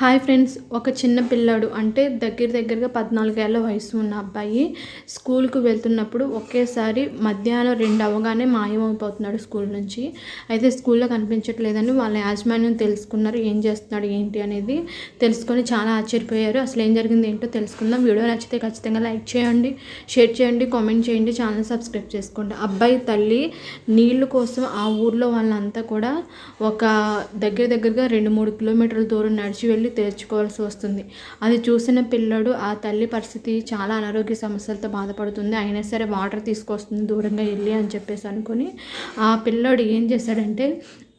Hi friends ఒక చిన్న పిల్లాడు అంటే దగ్గర దగ్గరగా పద్నాలుగేళ్ళ వయసు ఉన్న అబ్బాయి స్కూల్కు వెళ్తున్నప్పుడు ఒకేసారి మధ్యాహ్నం రెండు అవగానే మాయమైపోతున్నాడు స్కూల్ నుంచి. అయితే స్కూల్లో కనిపించట్లేదని వాళ్ళ యాజమాన్యం తెలుసుకున్నారు ఏం చేస్తున్నాడు ఏంటి అనేది తెలుసుకొని చాలా ఆశ్చర్యపోయారు. అసలు ఏం జరిగింది ఏంటో తెలుసుకుందాం. వీడియో నచ్చితే ఖచ్చితంగా లైక్ చేయండి షేర్ చేయండి కామెంట్ చేయండి ఛానల్ సబ్స్క్రైబ్ చేసుకోండి. అబ్బాయి తల్లి నీళ్ళు కోసం ఆ ఊర్లో వాళ్ళంతా కూడా ఒక దగ్గర దగ్గరగా రెండు మూడు కిలోమీటర్ల దూరం నడిచి వెళ్ళి తెచ్చుకోవాల్సి వస్తుంది. అది చూసిన పిల్లడు ఆ తల్లి పరిస్థితి చాలా అనారోగ్య సమస్యలతో బాధపడుతుంది. అయినా సరే వాటర్ తీసుకొస్తుంది దూరంగా వెళ్ళి అని చెప్పేసి అనుకుని ఆ పిల్లడు ఏం చేశాడంటే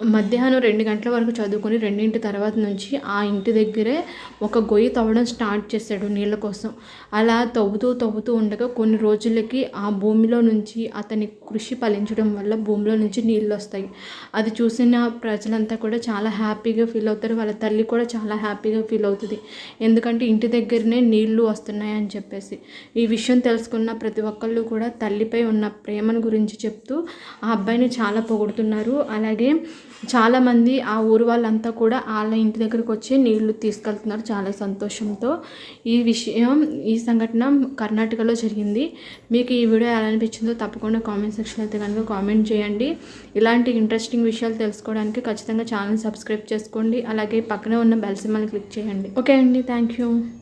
మధ్యాహ్నం రెండు గంటల వరకు చదువుకొని రెండింటి తర్వాత నుంచి ఆ ఇంటి దగ్గరే ఒక గొయ్యి తవ్వడం స్టార్ట్ చేశాడు నీళ్ళ కోసం. అలా తవ్వుతూ తవ్వుతూ ఉండగా కొన్ని రోజులకి ఆ భూమిలో నుంచి అతని కృషి ఫలించడం వల్ల భూమిలో నుంచి నీళ్ళు వస్తాయి. అది చూసిన ప్రజలంతా కూడా చాలా హ్యాపీగా ఫీల్ అవుతారు. వాళ్ళ తల్లి కూడా చాలా హ్యాపీగా ఫీల్ అవుతుంది. ఎందుకంటే ఇంటి దగ్గరనే నీళ్ళు వస్తున్నాయి అని చెప్పేసి. ఈ విషయం తెలుసుకున్న ప్రతి ఒక్కళ్ళు కూడా తల్లిపై ఉన్న ప్రేమను గురించి చెప్తూ ఆ అబ్బాయిని చాలా పొగుడుతున్నారు. అలాగే చాలామంది ఆ ఊరు వాళ్ళంతా కూడా వాళ్ళ ఇంటి దగ్గరకు వచ్చి నీళ్ళు తీసుకెళ్తున్నారు చాలా సంతోషంతో. ఈ విషయం ఈ సంఘటన కర్ణాటకలో జరిగింది. మీకు ఈ వీడియో ఎలా అనిపించిందో తప్పకుండా కామెంట్ సెక్షన్ అయితే కనుక కామెంట్ చేయండి. ఇలాంటి ఇంట్రెస్టింగ్ విషయాలు తెలుసుకోవడానికి ఖచ్చితంగా ఛానల్ సబ్స్క్రైబ్ చేసుకోండి. అలాగే పక్కనే ఉన్న బెల్ క్లిక్ చేయండి. ఓకే అండి థ్యాంక్ యూ.